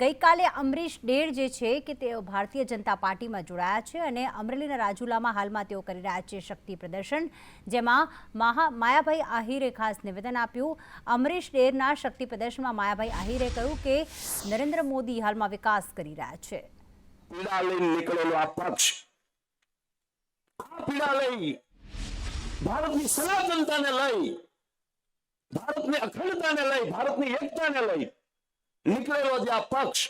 ગઈકાલે અમરીશ ડેર જે છે કે તેઓ ભારતીય જનતા પાર્ટીમાં જોડાયા છે અને અમરેલીના રાજુલામાં હાલમાં તેઓ કરી રહ્યા છે શક્તિ પ્રદર્શન, જેમાં માયાભાઈ આહિરે ખાસ નિવેદન આપ્યું. અમરીશ ડેરના શક્તિ પ્રદર્શનમાં માયાભાઈ આહિરે કહ્યું કે નરેન્દ્ર મોદી હાલમાં વિકાસ કરી રહ્યા છે. ભારતની અખંડતાને લઈ, ભારતની એકતાને લઈ નીકળેલો જે આ પક્ષ.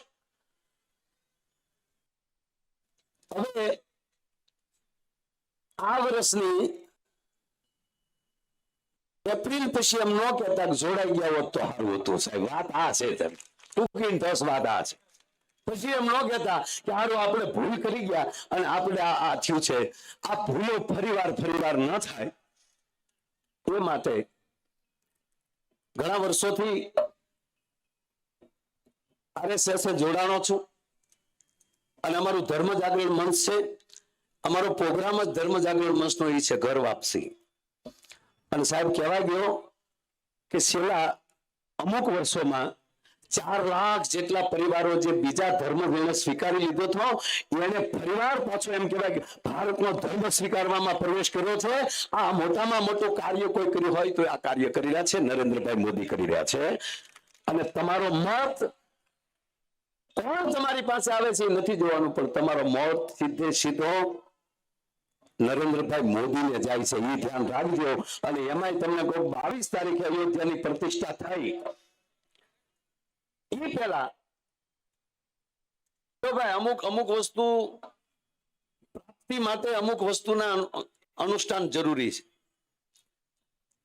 હવે આ વર્ષની એપ્રિલ પછી એમ ન કહેતા જોડાઈ ગયા હોત તો સારું હતું સાહેબ. વાત આ છે તેમ. ટૂંકી ને વાત આ છે. પછી એમ ન કહેતા કે હારું, આપણે ભૂલ કરી ગયા અને આપણે આ થયું છે. આ ભૂલો ફરીવાર ફરીવાર ન થાય. એ માટે ઘણા વર્ષોથી આરએસએસ જોડાણો છું. અને અમારું ધર્મ જાગરણ મંચ છે. અમારો પ્રોગ્રામ જ ધર્મ જાગરણ મંચનો એ છે, ઘર વાપસી. અને સાહેબ, કહેવાય ગયો કે છેલ્લા અમુક વર્ષોમાં ચાર લાખ જેટલા પરિવારો જે બીજા ધર્મ જેને સ્વીકારી લીધો હતો, એને પરિવાર પાછો એમ કહેવાય કે ભારતનો ધર્મ સ્વીકારવામાં પ્રવેશ કર્યો છે. આ મોટામાં મોટું કાર્ય કોઈ કર્યું હોય તો આ કાર્ય કરી રહ્યા છે, નરેન્દ્રભાઈ મોદી કરી રહ્યા છે. અને તમારો મત કોણ તમારી પાસે આવે છે એ નથી જોવાનું, પણ તમારો મોત સીધે સીધો નરેન્દ્રભાઈ મોદીને જાય છે, એ ધ્યાન રાખજો. અને એમાંય તમને કોઈ બાવીસ તારીખે અયોધ્યાની પ્રતિષ્ઠા થઈ. એ પહેલા તો ભાઈ અમુક અમુક વસ્તુ પ્રાપ્તિ માટે અમુક વસ્તુના અનુષ્ઠાન જરૂરી છે.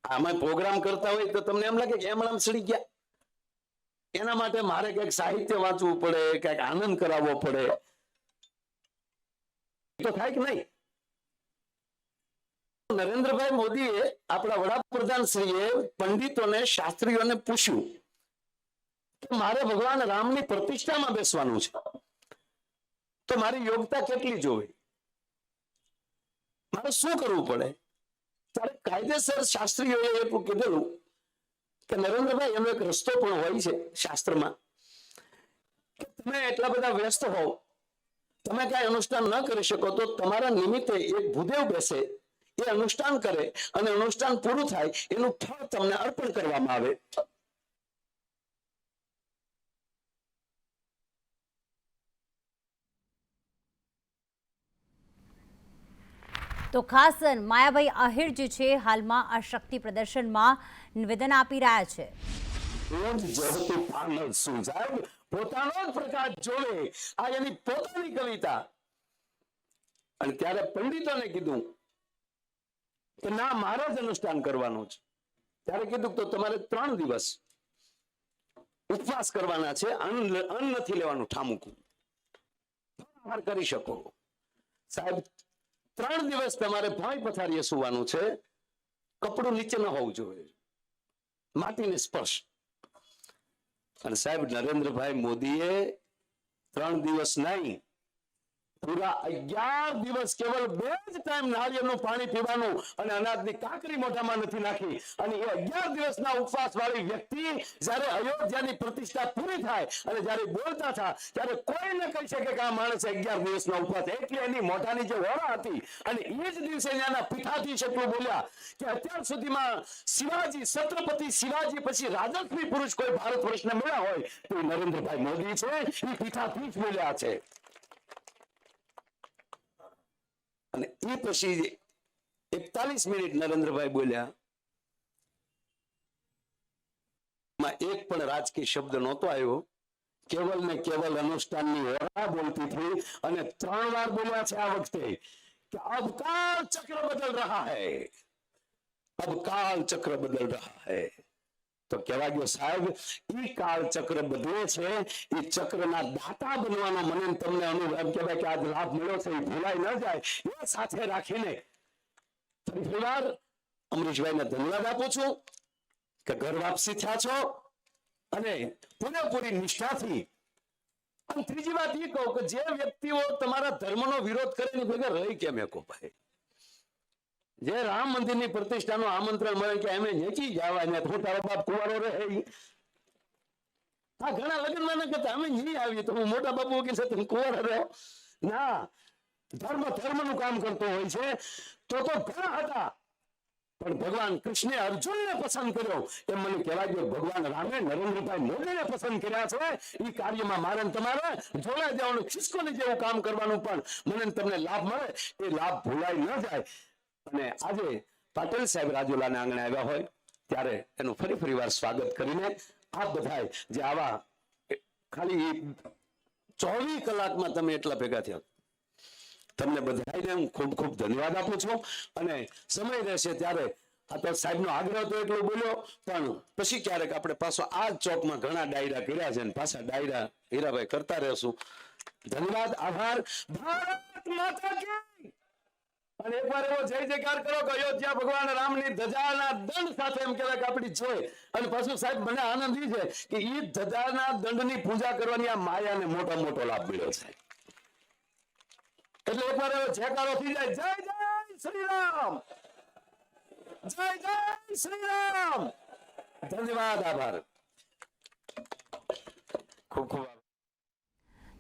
આમાં પ્રોગ્રામ કરતા હોય તો તમને એમ લાગે કે એમ સડી ગયા. એના માટે મારે કંઈક સાહિત્ય વાંચવું પડે કંઈક આનંદ કરાવવો પડે. તો થાય કે નહીં? નરેન્દ્રભાઈ મોદીએ આપણા વડાપ્રધાન પંડિતોને, શાસ્ત્રીઓને પૂછ્યું કે મારે ભગવાન રામની પ્રતિષ્ઠામાં બેસવાનું છે. તો મારી યોગ્યતા કેટલી જોવી? મારે શું કરવું પડે? ત્યારે કાયદેસર શાસ્ત્રીઓએ કીધેલું કે નરેન્દ્રભાઈ એનો એક રસ્તો પણ હોય છે શાસ્ત્રમાં. કે તમે એટલા બધા વ્યસ્ત હોવ, તમે કઈ અનુષ્ઠાન ન કરી શકો, તો તમારા નિમિત્તે એક ભૂદેવ બેસે, એ અનુષ્ઠાન કરે અને અનુષ્ઠાન પૂરું થાય, એનું ફળ તમને અર્પણ કરવામાં આવે. તો ખાસ માયાભાઈ આહિર જે છે, હાલમાં આ શક્તિ પ્રદર્શનમાં નિવેદન આપી રહ્યા છે. પોતાનો જ પ્રકાશ જોવે. આ એની પોતાની કવિતા. અને ત્યારે પંડિતોને કીધું કે ના, મારે જ અનુષ્ઠાન કરવાનું છે. ત્યારે કીધું તો તમારે ત્રણ દિવસ ઉપવાસ કરવાના છે, અન્ન નથી લેવાનું ઠામુકું. કરી શકો. સાહેબ ત્રણ દિવસ તમારે ભોંય પથારીએ સુવાનું છે. કપડું નીચે ન હોવું જોઈએ. માટીને સ્પર્શ. અને સાહેબ નરેન્દ્રભાઈ મોદીએ ત્રણ દિવસ નહીં પૂરા અગિયાર દિવસ કેવલ બે જ ટાઈમ નાળિયેરનું પાણી પીવાનું અને અનાજની કાંકરી મોઢામાં નથી નાખી. અને એ અગિયાર દિવસના ઉપવાસ વાળી વ્યક્તિ જ્યારે અયોધ્યાની પ્રતિષ્ઠા પૂરી થાય અને જ્યારે બોલતા હતા ત્યારે કોઈ ન કહી શકે કે આ માણસે અગિયાર દિવસનો ઉપવાસ. એટલે એની મોઢાની જે ઓળા હતી અને એ જ દિવસે એના પીઠાથી એટલું બોલ્યા કે અત્યાર સુધીમાં શિવાજી, છત્રપતિ શિવાજી પછી રાજસ્વી પુરુષ કોઈ ભારત વર્ષને મળ્યા હોય તો નરેન્દ્રભાઈ મોદી છે, એ પીઠાધીશ બોલ્યા છે. અને એ પછી એકતાલીસ મિનિટ નરેન્દ્રભાઈ બોલ્યા એક પણ રાજકીય શબ્દ નહોતો આવ્યો. કેવલ ને કેવલ અનુષ્ઠાનની હોરા બોલતી થઈ અને ત્રણ વાર બોલ્યા છે આ વખતે કે અબકાલ ચક્ર બદલ રહા હૈ અબકાલ ચક્ર બદલ રહા હૈ. તો કહેવા ગયો, સાહેબ, ઈ કાળ ચક્ર બદલે છે એ ચક્રના દાતા બનવાનો મને તમને અનુભવ, એમ કહેવાય કે આજ લાભ મળ્યો છે એ ભૂલાઈ ન જાય, એ સાથે રાખીને ફરીવાર અમરીશભાઈને ધન્યવાદ આપું છું કે ઘર વાપસી થયા છો અને પૂરેપૂરી નિષ્ઠાથી. અને ત્રીજી વાત એ કહું કે જે વ્યક્તિઓ તમારા ધર્મનો વિરોધ કરે ને ભેગા રહી કેમ એકો ભાઈ? જે રામ મંદિરની પ્રતિષ્ઠાનું આમંત્રણ મળે કે એમને નેચી જવા ને હું તારો બાપ કુવારો રહે આ ઘણા લગ્નમાં ના કરતા અમે નહીં આવીએ તો હું મોટા બાપુ કે છે તમે કુવારો રહ્યો ના, ધર્મ ધર્મનું કામ કરતો હોય છે. તો તો ઘણા હતા. પણ ભગવાન કૃષ્ણે અર્જુનને પસંદ કર્યો. એમ મને કહેવાય કે ભગવાન રામે નરેન્દ્રભાઈ મોદીને પસંદ કર્યા છે. એ કાર્યમાં મારે તમારે જોડાઈ જવાનું ખિસકોલી જેવું કામ કરવાનું પણ મને તમને લાભ મળે. એ લાભ ભૂલાઈ ન જાય. અને આજે પાટીલ સાહેબ રાજુલાના આંગણે આવ્યા હોય, ત્યારે એનું ફરી ફરી વાર સ્વાગત કરીને આપ બધાય જે આવા ખાલી ચોવીસ કલાકમાં તમે એટલા ભેગા થયા. તમને બધાને હું ખૂબ ખૂબ ધન્યવાદ આપું છું. અને સમય રહેશે ત્યારે આ તો સાહેબનો આગ્રહ તો એટલો બોલ્યો, પણ પછી ક્યારેક આપણે પાછો આ જ ચોકમાં ઘણા ડાયરા કર્યા છે પાછા ડાયરા હીરાભાઈ કરતા રહેશું. ધન્યવાદ, આભાર. ભારત માતા અને એકવાર એવો જય જયકાર કરો કે અયોધ્યા ભગવાન રામની ધજાના દંડ સાથે એમ કહેવાય કે આપણી જોઈ અને પાછું સાહેબ, મને આનંદ છે કે એ ધજાના દંડની પૂજા કરવાની આ માયાને મોટો મોટો લાભ મળ્યો છે. એટલે એકવાર એવો જયકારો થઈ જાય. જય જય શ્રી રામ જય જય શ્રી રામ ધન્યવાદ, આભાર. ખૂબ ખૂબ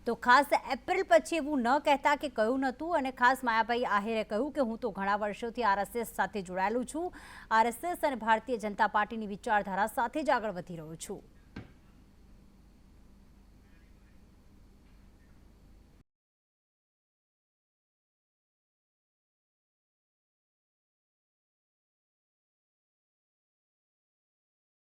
તો ખાસ એપ્રિલ પછી એવું ન કહેતા કે કહ્યું નહોતું અને ખાસ માયાભાઈ આહિરે કહ્યું કે હું તો ઘણા વર્ષોથી આરએસએસ સાથે જોડાયેલું છું. આરએસએસ અને ભારતીય જનતા પાર્ટીની વિચારધારા સાથે જ આગળ વધી રહ્યો છું.